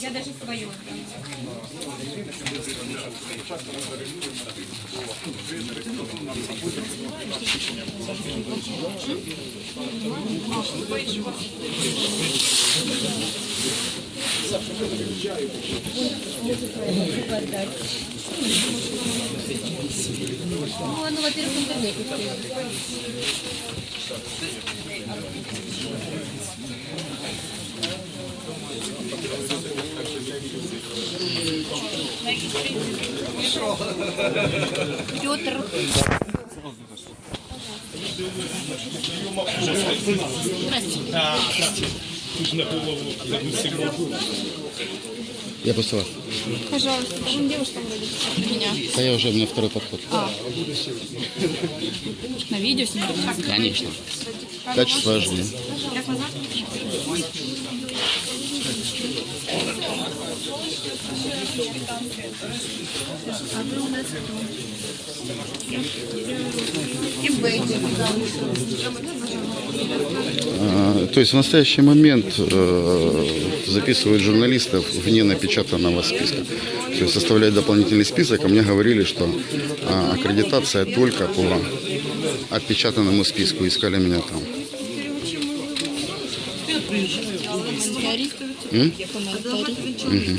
Я даже свое. Ну, оно, во-первых, в интернете. Петр. Я после вас. Пожалуйста, там девушка вроде меня. А я уже, у меня второй подход. На видео снимать? Конечно. Качество важнее. Сейчас назад. А То есть в настоящий момент э, записывают журналистов вне напечатанного списка. То есть составляют дополнительный список, а мне говорили, что а, аккредитация только по отпечатанному списку. Искали меня там. М? Мгм.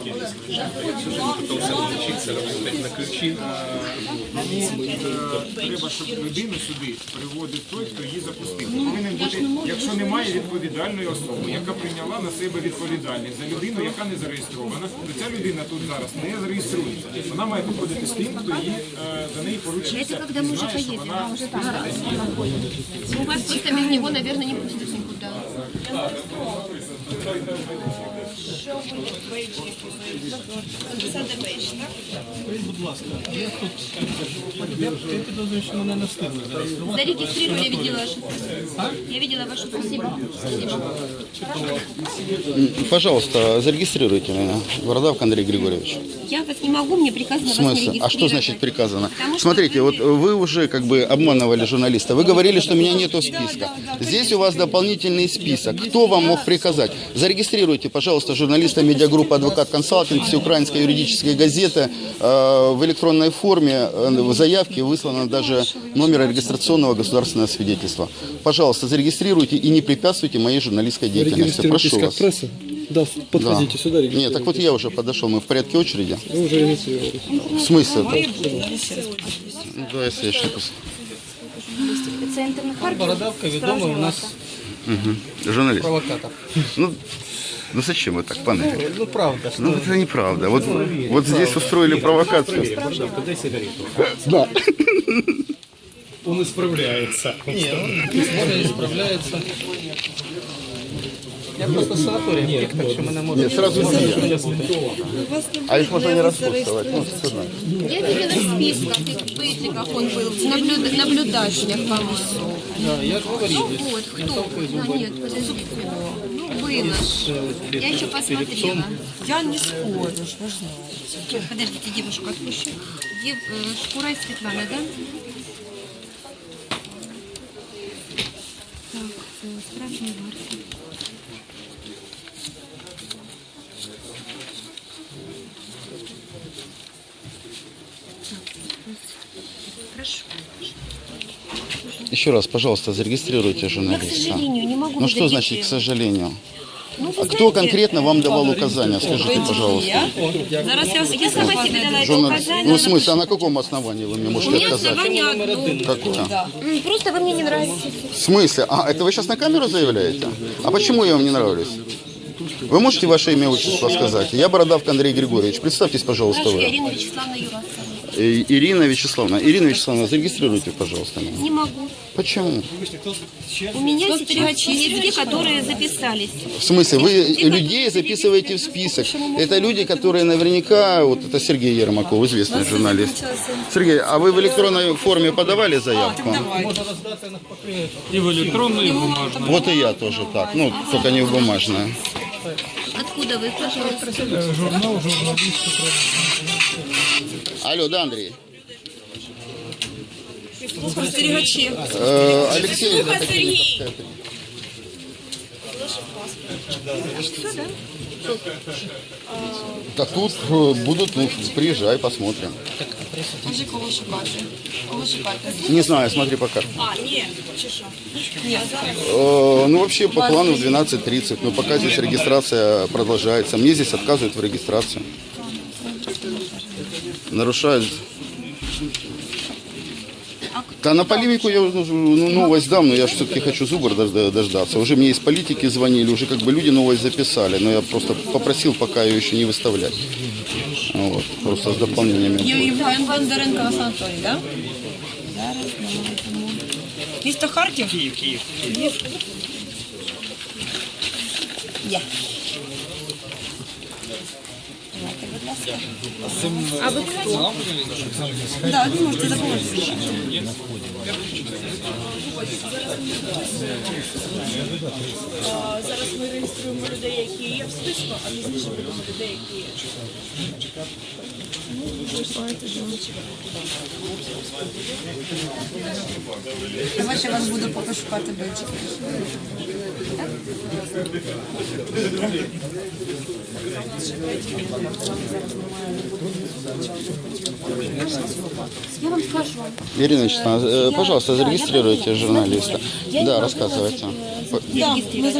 організаційне. Треба, щоб людину сюди приводив той, хто її запустив. Повинен бути, якщо немає відповідальної особи, яка прийняла на себе відповідальність за людину, яка не зареєстрована, то ця людина тут зараз не зареєструється. Вона має походити з тим, хто її е, за неї поручився. Это когда і мы уже знає, що поедем, вона а не пустят никуда. Зарегистрировали, я видела вашу. Я видела вашу. Спасибо. Пожалуйста, зарегистрируйте меня. Бородавка Андрей Григорьевич. Я вас не могу, мне приказано В вас смысле? зарегистрировать. А что значит приказано? Потому что Смотрите, вы- вот вы уже как бы обманывали журналиста. Вы говорили, что меня нету списка. Здесь у вас дополнительный список. Кто вам мог приказать? Зарегистрируйте, пожалуйста, журналиста медиагруппы «Адвокат Консалтинг», Всеукраинской юридической газеты э, в электронной форме. э, В заявке выслано даже номер регистрационного государственного свидетельства. Пожалуйста, зарегистрируйте и не препятствуйте моей журналистской деятельности. Прошу как вас. пресса? Да, подходите Да. сюда, Нет, так вот я уже подошел, мы в порядке очереди. Вы уже. В смысле? Ну, да, если я ошибусь. Це інтернет Бородавка відомий у нас Журналист. провокатор. Ну, ну зачем вы так, пане? Игорь? Ну правда, что Ну это неправда. Вот, вот здесь устроили провокацию. Да. Он исправляется. не, он исправляется. Я просто з санаторія втік, так що мене можна. Нет, сразу нельзя. А их можно не распутывать. Ну, что знать. Я видела в списках, в бейджиках он был, в наблюда- наблюдателях, по-моему. Да, я ж говорив, Вот, кто? А, нет, подожди. Ну, было ж. Я еще посмотрела. Я не спорю, ж ви ж знаєте. Подождите, девушку отпущу. Дев, э, Шкурай Светлана, да? Так, э, справжня варта. Еще раз, пожалуйста, зарегистрируйте Я, к журналиста. сожалению, не могу Ну что значит, к сожалению? Ну, А кто знаете, конкретно вам давал указания, скажите, пожалуйста? Зараз я, я сама себе дала это указание. Ну, в смысле, а на каком основании вы мне У можете меня сказать? основание одно. Какое? Просто вы мне не нравитесь. В смысле? А, это вы сейчас на камеру заявляете? А почему я вам не нравлюсь? Вы можете ваше имя, отчество сказать? Я Бородавка Андрей Григорьевич. Представьтесь, пожалуйста, вы. Ирина Вячеславовна Юрасова. Ирина Вячеславовна. Ирина Вячеславовна, зарегистрируйте, пожалуйста, меня. Не могу. Почему? У меня сейчас есть те, которые записались. В смысле, вы людей записываете в список. Это люди, которые наверняка... Вот это Сергей Ермаков, известный журналист. Сергей, а вы в электронной форме подавали заявку? И в электронную, и в бумажную. Вот и я тоже так. Ну, только не в бумажное. Откуда вы, пожалуйста? Алло, да, Андрей? Спостерігачі. Э, Алексей, это Три. Да тут э, будут, ну, приезжай, посмотрим. Може кого шукати? Кого шукати? Не знаю, смотри по карте. А, ні, чи що? Ні, Э, Ну, вообще по плану в 12.30, но пока здесь регистрация продолжается. Мне здесь отказывают в регистрации. Нарушают. Да на полемику я ну, ну, новость дам, но я же все-таки хочу Зубр дожда- дождаться. Уже мне из политики звонили, уже как бы люди новость записали, но я просто попросил пока ее еще не выставлять. Вот, просто с дополнениями. Євген Бондаренко в санаторії, так? Зараз Місто Харків? Київ, Київ. Є. А вы кто? Так, ви можете допомогти. Зараз ми реєструємо людей, які є в списку, а пізніше будемо людей, які Давайте я вас буду поки шукати більше. Я вам скажу. Ирина Вячеславовна, э, пожалуйста, зарегистрируйте журналиста. Да, рассказывайте. вас, э?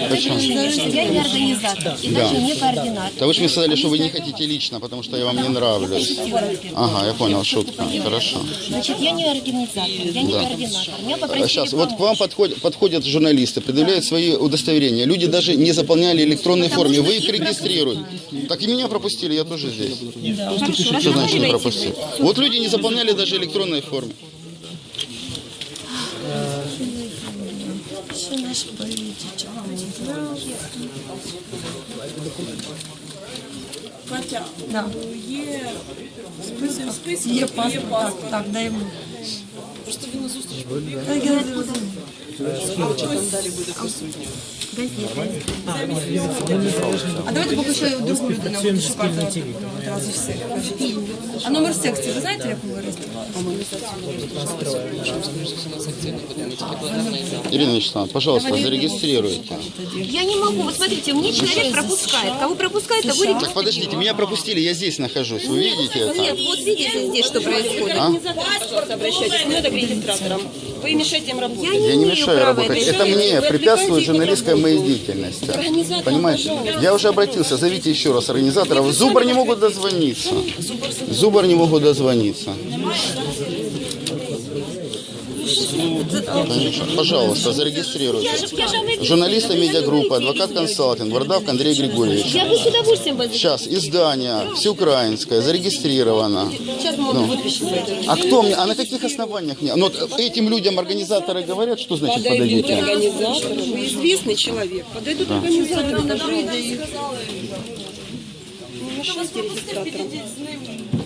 Потому что я не организатор и даже не координатор. Да вы же мне сказали, что вы не хотите лично, потому что я вам не нравлюсь. Ага, я понял, шутка. Хорошо. Значит, я не организатор, я не координатор. Меня попросили Сейчас, вот к вам подходят, подходят журналисты, предъявляют свои удостоверения Люди даже не заполняли электронной форме. Вы их регистрируете. Так и меня пропустили, я тоже здесь. Что значит не пропустили? Вот люди не заполняли даже электронной формы. Що наш політичок? Катя, Да. є список список, Є паспорт, так, так, дай йому. Просто він на зустріч Так, я не розумію. А давайте поки що другу людину буду шукати одразу всіх. А номер секції, ви знаєте, яку ви реєстрували? Ирина Вячеславовна, пожалуйста, зарегистрируйте. Я не могу. Вот смотрите, мне человек пропускает. Кого пропускает, того Так регистрирует. подождите, меня пропустили, я здесь нахожусь. Вы видите это? Нет, вот видите здесь, что происходит. А? паспорт обращайтесь, не надо к регистраторам. Вы мешаете им работать. Я не Я не мешаю работать. это мне препятствует журналистской моей деятельности. Понимаете? Я уже обратился, зовите еще раз организаторов. Зубр не могут дозвониться. Зубр не могут дозвониться. Пожалуйста, зарегистрируйте. Журналисты медиагруппы, адвокат консалтинг, Вардавк Андрей Григорьевич. Я бы с удовольствием. Сейчас издание всеукраинское зарегистрировано. Сейчас Ну. А кто мне? А на каких основаниях мне? Ну, вот этим людям организаторы говорят, что значит Подойдут подойдите? организаторы, вы известный человек. Подойдут организаторы, подойдут и... Не мешайте регистраторам.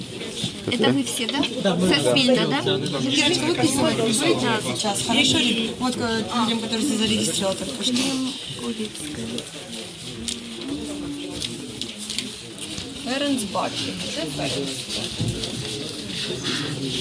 Это вы все, да? Соспильно, да? Девочка, вы письмо пишите сейчас, хорошо? Вот к людям, которые здесь зарегистрировали. пошли. Ференс Баки. Де Ференс?